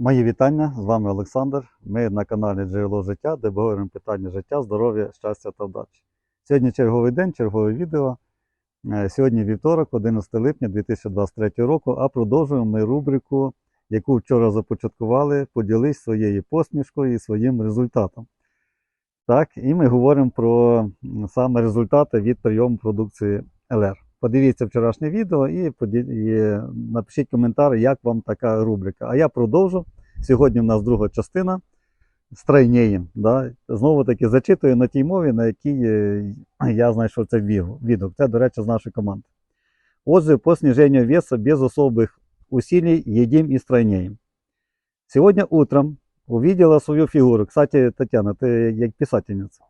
Мої вітання, з вами Олександр. Ми на каналі Джерело життя, де обговорюємо питання життя, здоров'я, щастя та вдачі. Сьогодні черговий день, чергове відео. Е, Сьогодні вівторок, 11 липня 2023 року, а продовжуємо ми рубрику, яку вчора започаткували, поділись своєю посмішкою і своїм результатом. Так, і ми говоримо про саме результати від прийому продукції ЛР. Подивіться вчорашнє відео і, напишіть коментар, як вам така рубрика. А я продовжу. Сьогодні в нас друга частина стройнеєм. Да? Знову таки зачитую на тій мові, на якій е, я знайшов відгу- відгук. Це, до речі, з нашої команди. Отже, по снижению веса без особых усилий едим и стройнеем. Сегодня утром увидела свою фігуру. Кстати, Тетяна, ти як писательниця.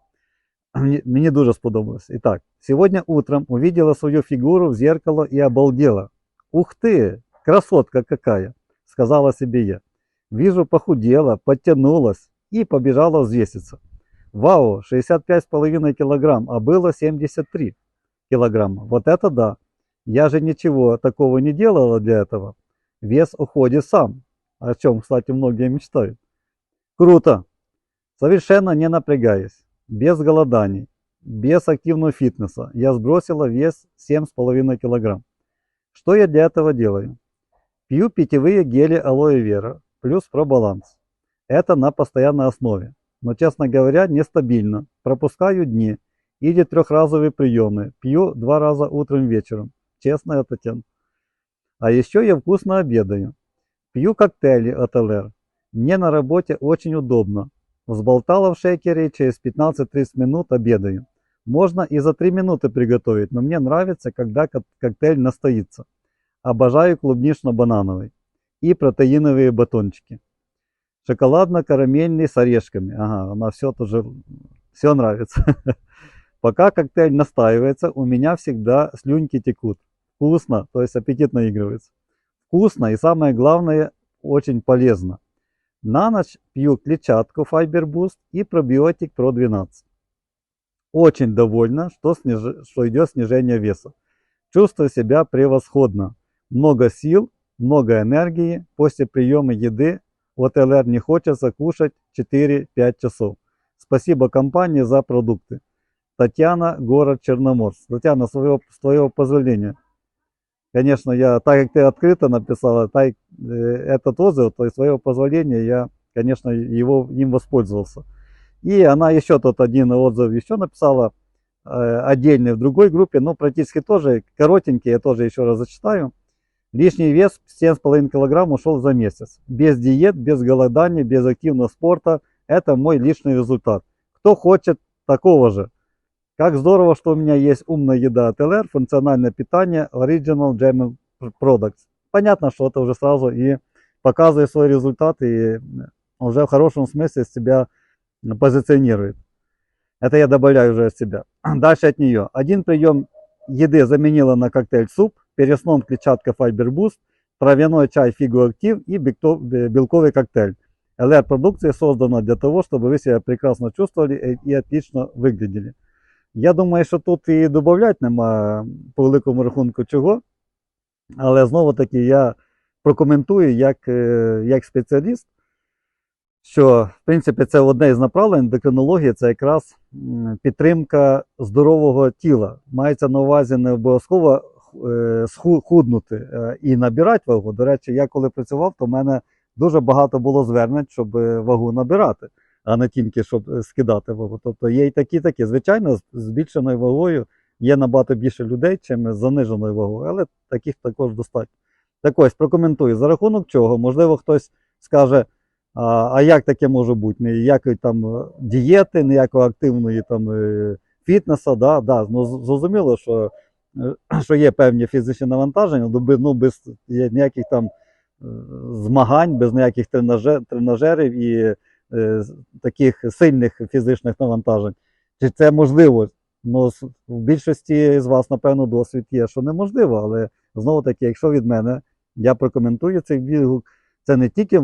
Мені, мені дуже сподобалось. І так, сьогодні утром увидела свою фигуру в зеркало и обалдела. Ух ты, красотка какая, сказала себе я. Вижу, похудела, подтянулась и побежала взвеситься. Вау, 65,5 килограмм, а было 73 килограмма. Вот это да. Я же ничего такого не делала для этого. Вес уходит сам, о чем, кстати, многие мечтают. Круто. Совершенно не напрягаясь, без голоданий, без активного фитнеса, я сбросила вес 7,5 килограмм. Что я для этого делаю? Пью питьевые гели алоэ вера плюс пробаланс. Это на постоянной основе. Но, честно говоря, нестабильно. Пропускаю дни или трехразовые приемы. Пью два раза утром вечером. Честно это тем. А еще я вкусно обедаю. Пью коктейли от ЛР. Мне на работе очень удобно. Взболтала в шейкере и через 15-30 минут обедаю. Можно и за 3 минуты приготовить, но мне нравится, когда кок- коктейль настоится. Обожаю клубнично-банановый. И протеиновые батончики. Шоколадно-карамельный с орешками. Ага, она все тоже, все нравится. Пока коктейль настаивается, у меня всегда слюнки текут. Вкусно, то есть аппетит наигрывается. Вкусно и самое главное, очень полезно. На ночь пью клетчатку Fiber Boost и пробиотик Pro 12. Очень довольна, что, сниж- что идет снижение веса. Чувствую себя превосходно. Много сил, много энергии. После приема еды от ЛР не хочется кушать 4-5 часов. Спасибо компании за продукты. Татьяна, город Черноморск. Татьяна, своего, с твоего позволения. Конечно, я, так как ты открыто написала, так, э, этот отзыв, то есть своего позволения, я, конечно, его, им воспользовался. И она еще тот один отзыв еще написала, э, отдельный в другой группе, но практически тоже коротенький, я тоже еще раз зачитаю. Лишний вес 7,5 килограмм ушел за месяц. Без диет, без голодания, без активного спорта. Это мой личный результат. Кто хочет такого же? Как здорово, что у меня есть умная еда от ЛР, функциональное питание, Original Gem Products. Понятно, что это уже сразу и показывает свой результат и уже в хорошем смысле себя позиционирует. Это я добавляю уже от себя. Дальше от нее. Один прием еды заменила на коктейль суп, перед сном клетчатка Fiber Boost, травяной чай Фигу Актив и белковый коктейль. ЛР-продукция создана для того, чтобы вы себя прекрасно чувствовали и отлично выглядели. Я думаю, що тут і додати нема по великому рахунку чого. Але знову таки я прокоментую як, е, як спеціаліст, що в принципі це одне із направлень ендокринології, це якраз підтримка здорового тіла. Мається на увазі не обов'язково е, сху- худнути е, і набирати вагу. До речі, я коли працював, то в мене дуже багато було звернень, щоб вагу набирати а не тільки щоб е, скидати вагу. Тобто є і такі, такі. Звичайно, з збільшеною вагою є набагато більше людей, чим з заниженою вагою, але таких також достатньо. Так ось прокоментую, за рахунок чого, можливо, хтось скаже, а, а як таке може бути? Ніякої там е, дієти, ніякої активної там е, фітнесу, да, да, ну, зрозуміло, що, що є певні фізичні навантаження, ну, без- ну, без ніяких там змагань, без ніяких тренаже- тренажерів і таких сильних фізичних навантажень. Чи це можливо? Ну, в більшості з вас, напевно, досвід є, що неможливо, але знову таки, якщо від мене, я прокоментую цей відгук, це не тільки е,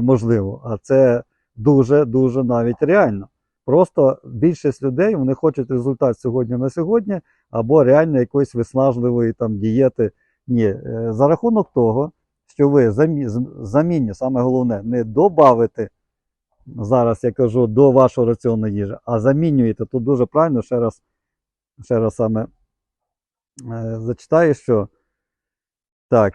можливо, а це дуже-дуже навіть реально. Просто більшість людей вони хочуть результат сьогодні на сьогодні, або реально якоїсь виснажливої там дієти. Ні, е, за рахунок того, що ви замі, замінні, саме головне, не добавите, зараз я кажу, до вашого раціону їжі, а замінюєте. Тут дуже правильно, ще раз, ще раз саме е, зачитаю, що так,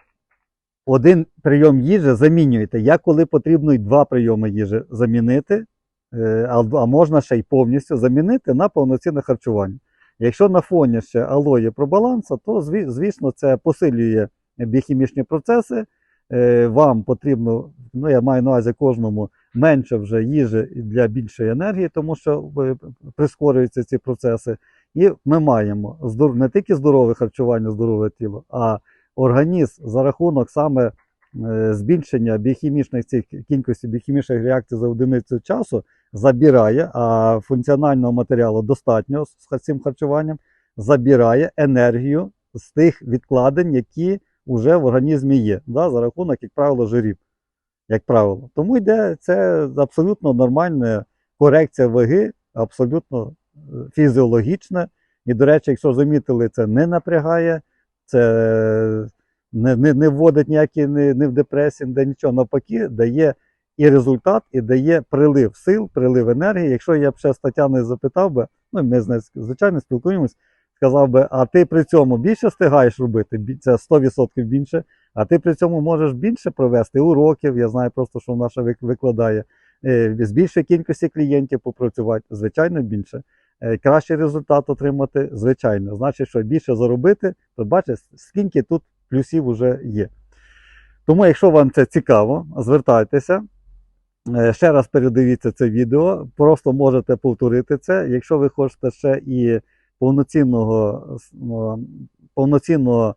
один прийом їжі замінюєте. Я коли потрібно й два прийоми їжі замінити, е, а, а можна ще й повністю замінити на повноцінне харчування. Якщо на фоні ще алої пробаланса, то зві- звісно це посилює біохімічні процеси. Е, Вам потрібно, ну я маю на увазі кожному менше вже їжі для більшої енергії, тому що е, прискорюються ці процеси. І ми маємо не тільки здорове харчування, здорове тіло, а організм за рахунок саме е, збільшення біохімічних цих кількості біохімічних реакцій за одиницю часу забирає, а функціонального матеріалу достатньо з цим харчуванням, забирає енергію з тих відкладень, які вже в організмі є, да, за рахунок, як правило, жирів. Як правило. Тому йде це абсолютно нормальна корекція ваги, абсолютно е, фізіологічна. І, до речі, якщо замітили, це не напрягає, це не, не, не вводить ніякі не, не в депресію, де нічого навпаки, дає і результат, і дає прилив сил, прилив енергії. Якщо я б ще з Тетяною запитав би, ну ми з звичайно спілкуємось, сказав би, а ти при цьому більше встигаєш робити, це 100% більше, а ти при цьому можеш більше провести уроків. Я знаю просто, що наша вик- викладає, е, з більшої кількості клієнтів попрацювати, звичайно, більше. Е, Кращий результат отримати, звичайно. Значить, що більше заробити, то бачите, скільки тут плюсів вже є. Тому, якщо вам це цікаво, звертайтеся. Е, Ще раз передивіться це відео, просто можете повторити це. Якщо ви хочете ще і повноцінного, повноцінного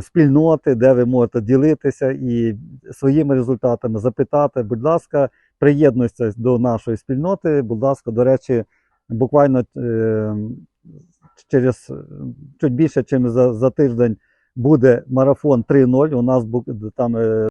спільноти, де ви можете ділитися і своїми результатами запитати, будь ласка, приєднуйтесь до нашої спільноти. Будь ласка, до речі, буквально е, через чуть більше, ніж за, за тиждень буде марафон 3.0. У нас там е,